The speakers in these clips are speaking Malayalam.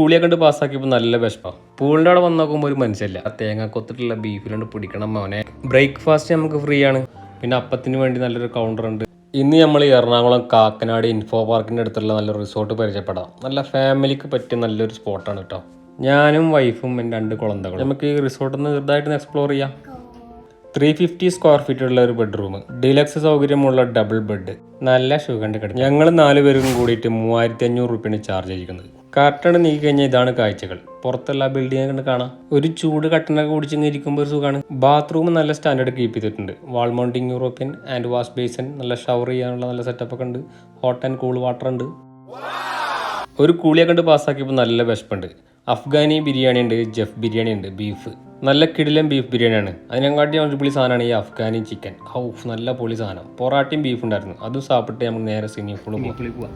പുളിയെ കണ്ട് പാസ്സാക്കിയപ്പോൾ നല്ല വിഷമം പൂളിന്റെ അവിടെ വന്ന് നോക്കുമ്പോൾ ഒരു മനുഷ്യല്ല ആ തേങ്ങ കൊത്തിട്ടുള്ള ബീഫിലുണ്ട് പിടിക്കണം മോനെ. ബ്രേക്ക്ഫാസ്റ്റ് നമുക്ക് ഫ്രീ ആണ്. പിന്നെ അപ്പത്തിന് വേണ്ടി നല്ലൊരു കൗണ്ടർ ഉണ്ട്. ഇന്ന് നമ്മൾ എറണാകുളം കാക്കനാട് ഇൻഫോ പാർക്കിന്റെ അടുത്തുള്ള നല്ല റിസോർട്ട് പരിചയപ്പെടാം. നല്ല ഫാമിലിക്ക് പറ്റിയ നല്ലൊരു സ്പോട്ടാണ് കേട്ടോ ഞാനും വൈഫും എന്റെ രണ്ട് കുളന്തകളും. നമുക്ക് ഈ റിസോർട്ടിൽ നിന്ന് ചെറുതായിട്ടൊന്ന് എക്സ്പ്ലോർ ചെയ്യാം. ത്രീ ഫിഫ്റ്റി സ്ക്വയർ ഫീറ്റ് ഉള്ള ഒരു ബെഡ്റൂം ഡിലക്സ് സൗകര്യമുള്ള ഡബിൾ ബെഡ് നല്ല ഷുഗറിന്റെ കിടക്കും. ഞങ്ങൾ നാല് പേരും കൂടിയിട്ട് മൂവായിരത്തി അഞ്ഞൂറ് റുപ്യാണ് ചാർജ് ചെയ്തിരിക്കുന്നത് കർട്ടൺ നീക്കി കഴിഞ്ഞാൽ ഇതാണ് കാഴ്ചകൾ. പുറത്തുള്ള ബിൽഡിംഗ് കണ്ട് കാണാം. ഒരു ചൂട് കട്ടനൊക്കെ കുടിച്ച് ഇരിക്കുമ്പോൾ ഒരു സുഖമാണ് ബാത്റൂം നല്ല സ്റ്റാൻഡേർഡ് കീപ്പ് ചെയ്തിട്ടുണ്ട്. Wall mounting European and wash basin നല്ല ഷവർ ചെയ്യാനുള്ള നല്ല സെറ്റപ്പ് ഒക്കെ ഉണ്ട്. ഹോട്ട് ആൻഡ് കൂൾ വാട്ടർ ഉണ്ട്. ഒരു കൂളിയെ കണ്ട് പാസ്സാക്കിയപ്പോൾ നല്ല വിശപ്പുണ്ട്. അഫ്ഗാനി ബിരിയാണി ഉണ്ട് ജെഫ് ബിരിയാണി ഉണ്ട് ബീഫ് നല്ല കിടിലം ബീഫ് ബിരിയാണിയാണ് അതിനെക്കാട്ടി അടിപൊളി സാധനമാണ് ഈ അഫ്ഗാനി ചിക്കൻ ഔഫ് നല്ല പൊളി സാധനം. പൊറാട്ടയും ബീഫ് ഉണ്ടായിരുന്നു. അതും സാപ്പിട്ട് നമുക്ക് നേരെ സ്വിമ്മിംഗ് പൂളിൽ പോവാം.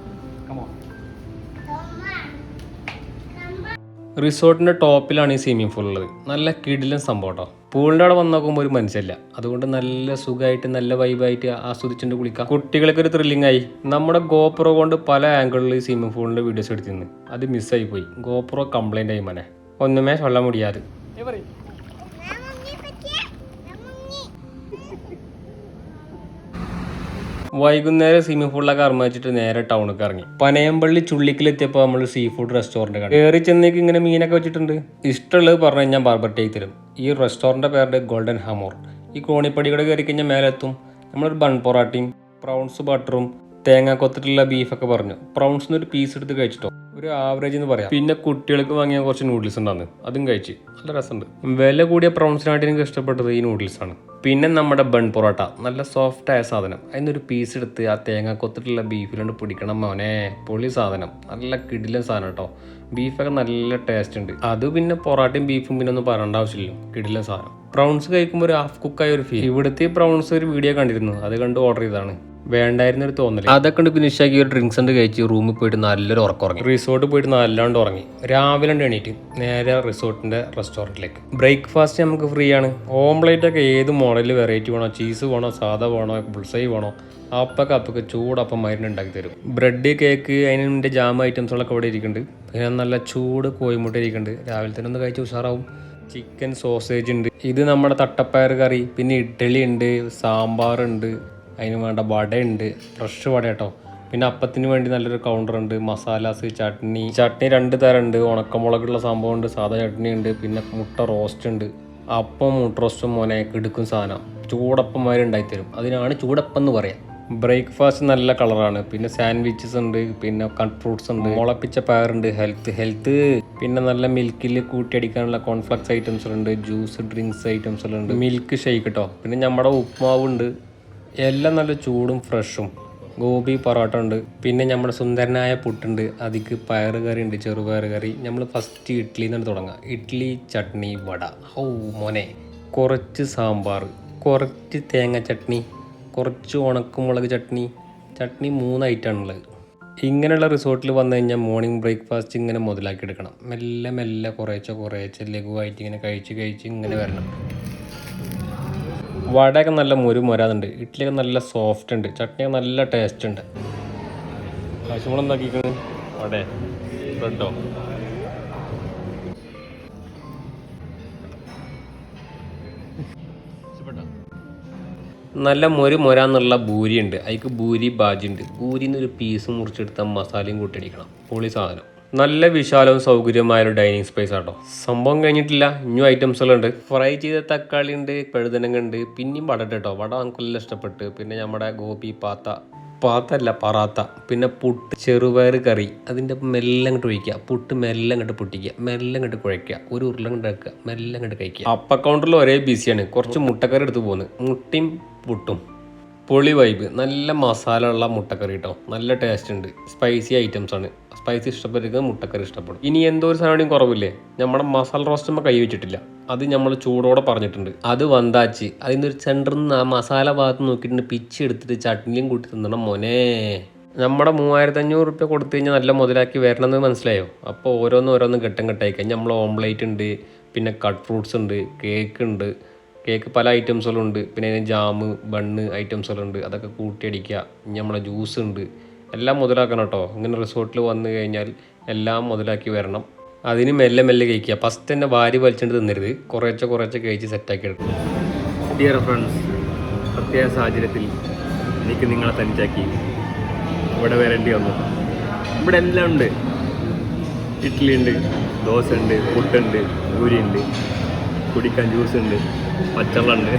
റിസോർട്ടിന്റെ ടോപ്പിലാണ് ഈ സ്വിമ്മിംഗ് പൂൾ ഉള്ളത്. നല്ല കിടിലൻ സംഭവം കേട്ടോ പൂളിന്റെ അവിടെ വന്ന് നോക്കുമ്പോൾ ഒരു മനുഷ്യല്ല അതുകൊണ്ട് നല്ല സുഖമായിട്ട് നല്ല വൈബായിട്ട് ആസ്വദിച്ചിട്ട് കുളിക്കാം. കുട്ടികൾക്ക് ഒരു ത്രില്ലിംഗ് ആയി. നമ്മുടെ ഗോപ്രോ കൊണ്ട് പല ആംഗിളിൽ ഈ സ്വിമ്മിംഗ് പൂളിന്റെ വീഡിയോസ് എടുത്തിരുന്നു. അത് മിസ്സായി പോയി. ഗോപ്രോ കംപ്ലൈന്റ് ആയി മനെ. ഒന്നുമേ ചൊല്ലാൻ മുടിയാതെ. വൈകുന്നേരം സ്വിമ്മിംഗ് പൂളിലൊക്കെ ഇറങ്ങിച്ചിട്ട് നേരെ ടൗണിലേക്ക് ഇറങ്ങി. പനയമ്പള്ളി ചുള്ളിക്കിലെത്തിയപ്പോൾ നമ്മൾ സീ ഫുഡ് റെസ്റ്റോറന്റ് കണ്ടു. കയറി ചെന്നേക്ക് ഇങ്ങനെ മീനൊക്കെ വെച്ചിട്ടുണ്ട്. ഇഷ്ടമുള്ളത് പറഞ്ഞു കഴിഞ്ഞാൽ ബാർബർ ടേക്ക് തരും. ഈ റെസ്റ്റോറന്റ് പേരുടെ ഗോൾഡൻ ഹമോർ ഈ കോണിപ്പടിയുടെ കയറി കഴിഞ്ഞാൽ മേലെത്തും. നമ്മളൊരു ബൺ പൊറാട്ടയും പ്രൗൺസ് ബട്ടറും തേങ്ങ കൊത്തിട്ടുള്ള ബീഫൊക്കെ പറഞ്ഞു. പ്രൗൺസിന് ഒരു പീസ് എടുത്ത് കഴിച്ചിട്ടോ? ഒരു ആവറേജ് എന്ന് പറയാം. പിന്നെ കുട്ടികൾക്ക് വാങ്ങിയ കുറച്ച് നൂഡിൽസ് ഉണ്ടാകുന്നത് അതും കഴിച്ച്. നല്ല രസമുണ്ട്. വില കൂടിയ പ്രൗൺസിനായിട്ട് എനിക്ക് ഇഷ്ടപ്പെട്ടത് ഈ നൂഡിൽസ് ആണ്. പിന്നെ നമ്മുടെ ബൺ പൊറോട്ട. നല്ല സോഫ്റ്റ് ആയ സാധനം. അതിനൊരു പീസ് എടുത്ത് ആ തേങ്ങ കൊത്തിട്ടുള്ള ബീഫിലോണ്ട് പിടിക്കണം മോനെ. പൊളി സാധനം. നല്ല കിടിലൻ സാധനം കേട്ടോ ബീഫൊക്കെ നല്ല ടേസ്റ്റ് ഉണ്ട്. അത് പിന്നെ പൊറോട്ടയും ബീഫും പിന്നെ ഒന്നും പറയേണ്ട ആവശ്യമില്ല. കിടിലൻ സാധനം. പ്രൗൺസ് കഴിക്കുമ്പോൾ ഒരു ഹാഫ് കുക്കായ ഒരു ഫീൽ ഇവിടുത്തെ പ്രൗൺസ് ഒരു വീഡിയോ കണ്ടിരുന്നു. അത് കണ്ട് ഓർഡർ ചെയ്തതാണ്. വേണ്ടായിരുന്ന ഒരു തോന്നൽ അതൊക്കെ ഉണ്ട് പിന്നെ ആക്കി ഒരു ഡ്രിങ്ക്സ് ഉണ്ട് കഴിച്ച് റൂമിൽ പോയിട്ട് നല്ലൊരു ഉറക്കം ഉറങ്ങി. റിസോർട്ടിൽ പോയിട്ട് നല്ലാണ്ട് ഉറങ്ങി. രാവിലെ ഉണ്ട് എണീറ്റ് നേരെ റിസോർട്ടിന്റെ റെസ്റ്റോറന്റിലേക്ക് ബ്രേക്ക്ഫാസ്റ്റ് നമുക്ക് ഫ്രീ ആണ്. ഓംപ്ലേറ്റ് ഒക്കെ ഏത് മോഡലിൽ വെറൈറ്റി വേണോ ചീസ് വേണോ സാധാ വേണോ ബുൾസൈ വേണോ അപ്പൊക്കെ അപ്പൊക്കെ ചൂടപ്പം മരുന്ന് ഉണ്ടാക്കി തരും. ബ്രെഡ് കേക്ക് അതിന്റെ ജാം ഐറ്റംസുകളൊക്കെ ഇവിടെ ഇരിക്കുന്നുണ്ട് പിന്നെ നല്ല ചൂട് കോഴിമുട്ട ഇരിക്കുന്നുണ്ട് രാവിലെ തന്നെ ഒന്ന് കഴിച്ച് ഉഷാറാവും. ചിക്കൻ സോസേജ് ഉണ്ട് ഇത് നമ്മുടെ തട്ടപ്പയർ കറി പിന്നെ ഇഡ്ഡലി ഉണ്ട് സാമ്പാർ ഉണ്ട് അതിന് വേണ്ട വടയുണ്ട്. ഫ്രഷ് വട കേട്ടോ പിന്നെ അപ്പത്തിന് വേണ്ടി നല്ലൊരു കൗണ്ടർ ഉണ്ട്. മസാലാസ് ചട്നി ചട്നി രണ്ട് തരം ഉണ്ട് ഉണക്കമുളകുള്ള സംഭവം ഉണ്ട് സാധാ ചട്നി ഉണ്ട്. പിന്നെ മുട്ട റോസ്റ്റ് ഉണ്ട്. അപ്പം മുട്ട റോസ്റ്റും മോനെ എടുക്കും സാധനം. ചൂടപ്പം വരെ ഉണ്ടായിത്തരും അതിനാണ് ചൂടപ്പം എന്ന് പറയാം. ബ്രേക്ക്ഫാസ്റ്റ് നല്ല കളറാണ് പിന്നെ സാൻഡ്വിച്ചസ് ഉണ്ട്. പിന്നെ കട്ട് ഫ്രൂട്ട്സ് ഉണ്ട്. മുളപ്പിച്ച പയറുണ്ട് ഹെൽത്ത് ഹെൽത്ത് പിന്നെ നല്ല മിൽക്കിൽ കൂട്ടിയടിക്കാനുള്ള കോൺഫ്ലക്സ് ഐറ്റംസ് ഉണ്ട് ജ്യൂസ് ഡ്രിങ്ക്സ് ഐറ്റംസ് ഉണ്ട് മിൽക്ക് ഷേക്ക് കേട്ടോ പിന്നെ നമ്മുടെ ഉപ്മാവുണ്ട്. എല്ലാം നല്ല ചൂടും ഫ്രഷും. ഗോപി പൊറോട്ട ഉണ്ട്. പിന്നെ നമ്മുടെ സുന്ദരനായ പുട്ടുണ്ട് അതിക്ക് പയറ് കറി ഉണ്ട് ചെറുപയർ കറി. നമ്മൾ ഫസ്റ്റ് ഇഡ്ഡലി നിന്നാണ് തുടങ്ങുക ഇഡ്ഡലി ചട്നി വട. ഔ മോനെ. കുറച്ച് സാമ്പാർ. കുറച്ച് തേങ്ങ ചട്നി. കുറച്ച് ഉണക്കമുളക് ചട്നി. ചട്നി മൂന്ന് ഐറ്റമാണുള്ളത് ഇങ്ങനെയുള്ള റിസോർട്ടിൽ വന്നു കഴിഞ്ഞാൽ മോർണിംഗ് ബ്രേക്ക്ഫാസ്റ്റ് ഇങ്ങനെ മുതലാക്കി എടുക്കണം മെല്ലെ മെല്ലെ കുറേച്ചോ കുറേച്ചോ ലഘുവായിട്ട് ഇങ്ങനെ കഴിച്ച് കഴിച്ച് ഇങ്ങനെ വരണം. വടയൊക്കെ നല്ല മുരു മുരാതുണ്ട് ഇഡ്ഡലിയൊക്കെ നല്ല സോഫ്റ്റ് ഉണ്ട്. ചട്നിയൊക്കെ നല്ല ടേസ്റ്റ് ഉണ്ട്. കാശുമ്പോൾ എന്താക്കിക്കുന്നത് വട. ബ്രെഡോ? നല്ല മൊരു മൊരാന്നുള്ള ഭൂരിയുണ്ട് അതിക്ക് ഭൂരി ബാജി ഉണ്ട്. ബൂരിന്നൊരു പീസ് മുറിച്ചെടുത്ത മസാലയും കൂട്ടിയടിക്കണം പൊളി സാധനം. നല്ല വിശാലവും സൗകര്യമായ ഒരു ഡൈനിങ് സ്പേസ് ആട്ടോ. സംഭവം കഴിഞ്ഞിട്ടില്ല ന്യൂ ഐറ്റംസ് എല്ലാം ഉണ്ട് ഫ്രൈ ചെയ്ത തക്കാളി ഉണ്ട് പഴുതനങ്ങ ഉണ്ട് പിന്നെയും വട കേട്ടോ വട നമുക്ക് നല്ല ഇഷ്ടപ്പെട്ട്. പിന്നെ നമ്മുടെ ഗോപി പാത്ത. പാത്തല്ല പറാത്ത. പിന്നെ പുട്ട് ചെറുപയർ കറി. അതിന്റെ മെല്ലെ അങ്ങോട്ട് ഒഴിക്കുക. പുട്ട് മെല്ലെ അങ്ങോട്ട് പൊട്ടിക്കുക. മെല്ലെ അങ്ങോട്ട് കുഴയ്ക്കുക. ഒരു ഉരുള കൊണ്ട് വെക്കുക മെല്ലെ അങ്ങോട്ട് കഴിക്കുക. അപ്പ കൗണ്ടറിൽ ഒരേ ബിസിയാണ് കുറച്ച് മുട്ടക്കറി എടുത്ത് പോകുന്നു മുട്ടയും പുട്ടും. പൊളി വൈബ് നല്ല മസാല ഉള്ള മുട്ടക്കറി കേട്ടോ നല്ല ടേസ്റ്റ് ഉണ്ട്. സ്പൈസി ഐറ്റംസ് ആണ്. സ്പൈസി ഇഷ്ടപ്പെട്ടിരിക്കുന്നത് മുട്ടക്കറി ഇഷ്ടപ്പെടും. ഇനി എന്തോ ഒരു സാധനം കുറവില്ലേ? നമ്മുടെ മസാല റോസ്റ്റ് കൈ വെച്ചിട്ടില്ല. അത് നമ്മൾ ചൂടോടെ പറഞ്ഞിട്ടുണ്ട്. അത് വന്താച്ച്. അതിന്റെ ഒരു സെന്ററിൽ നിന്ന് ആ മസാല ഭാഗത്ത് നോക്കിയിട്ട് പിച്ച് എടുത്തിട്ട് ചട്നിയും കൂട്ടി തിന്നണം മോനെ. നമ്മുടെ മൂവായിരത്തി അഞ്ഞൂറ് റുപ്യ കൊടുത്തു കഴിഞ്ഞാൽ നല്ല മുതലാക്കി വരണമെന്ന് മനസ്സിലായോ? അപ്പോൾ ഓരോന്ന് ഓരോന്ന് ഘട്ടം ഘട്ടമായി നമ്മൾ ഓംലേറ്റ് ഉണ്ട് പിന്നെ കട്ട് ഫ്രൂട്ട്സ് ഉണ്ട് കേക്ക് ഉണ്ട്. കേക്ക് പല ഐറ്റംസുകളുണ്ട് പിന്നെ ജാമ് ബണ്ണ് ഐറ്റംസുകളുണ്ട് അതൊക്കെ കൂട്ടിയടിക്കുക. ഇനി നമ്മളെ ജ്യൂസ് ഉണ്ട്. എല്ലാം മുതലാക്കണം കേട്ടോ ഇങ്ങനെ റിസോർട്ടിൽ വന്നു കഴിഞ്ഞാൽ എല്ലാം മുതലാക്കി വരണം. അതിന് മെല്ലെ മെല്ലെ കഴിക്കുക. ഫസ്റ്റ് തന്നെ വാരി വലിച്ചിട്ട് തിന്നരുത്. കുറേച്ചെ കുറേച്ചെ കഴിച്ച് സെറ്റാക്കി എടുക്കും ഡിയർ ഫ്രണ്ട്സ് പ്രത്യേക സാഹചര്യത്തിൽ എനിക്ക് നിങ്ങളെ തനിച്ചാക്കി ഇവിടെ വരേണ്ടി വന്നു. ഇവിടെ എല്ലാം ഉണ്ട്. ഇഡ്ഡലി ഉണ്ട് ദോശ ഉണ്ട് പുട്ടുണ്ട് പൂരി ഉണ്ട് കുടിക്കാൻ ജ്യൂസ് ഉണ്ട് പച്ചവെള്ളം ഉണ്ട്.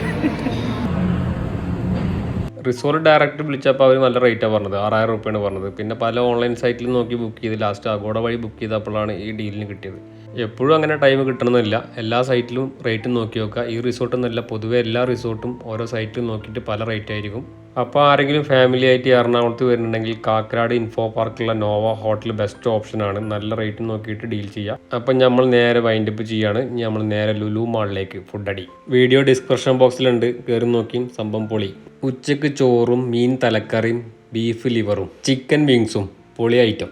റിസോർട്ട് ഡയറക്റ്റ് വിളിച്ചപ്പോൾ അവർ നല്ല റേറ്റാണ് പറഞ്ഞത് ആറായിരം റുപ്യാണ് പറഞ്ഞത്. പിന്നെ പല ഓൺലൈൻ സൈറ്റിൽ നോക്കി ബുക്ക് ചെയ്ത് ലാസ്റ്റ് അഗോഡ വഴി ബുക്ക് ചെയ്തപ്പോഴാണ് ഈ ഡീലിന് കിട്ടിയത്. എപ്പോഴും അങ്ങനെ ടൈം കിട്ടണമെന്നില്ല എല്ലാ സൈറ്റിലും റേറ്റ് നോക്കി നോക്കുക ഈ റിസോർട്ട് എന്നല്ല പൊതുവേ എല്ലാ റിസോർട്ടും ഓരോ സൈറ്റിലും നോക്കിയിട്ട് പല റേറ്റ് ആയിരിക്കും. അപ്പോൾ ആരെങ്കിലും ഫാമിലി ആയിട്ട് എറണാകുളത്ത് വരുന്നുണ്ടെങ്കിൽ കാക്കനാട് ഇൻഫോ പാർക്കുള്ള നോവ ഹോട്ടൽ ബെസ്റ്റ് ഓപ്ഷനാണ് നല്ല റേറ്റ് നോക്കിയിട്ട് ഡീൽ ചെയ്യാം. അപ്പം നമ്മൾ നേരെ വൈൻഡപ്പ് ചെയ്യാണ്. ഇനി നമ്മൾ നേരെ ലുലു മാളിലേക്ക് ഫുഡ് അടി. വീഡിയോ ഡിസ്ക്രിപ്ഷൻ ബോക്സിലുണ്ട് കയറി നോക്കി സംഭവം പൊളി. ഉച്ചയ്ക്ക് ചോറും മീൻ തലക്കറിയും ബീഫ് ലിവറും ചിക്കൻ വിങ്സും പൊളി ഐറ്റം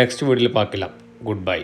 നെക്സ്റ്റ് വീഡിയോയിൽ പാക്കില്ല. Good bye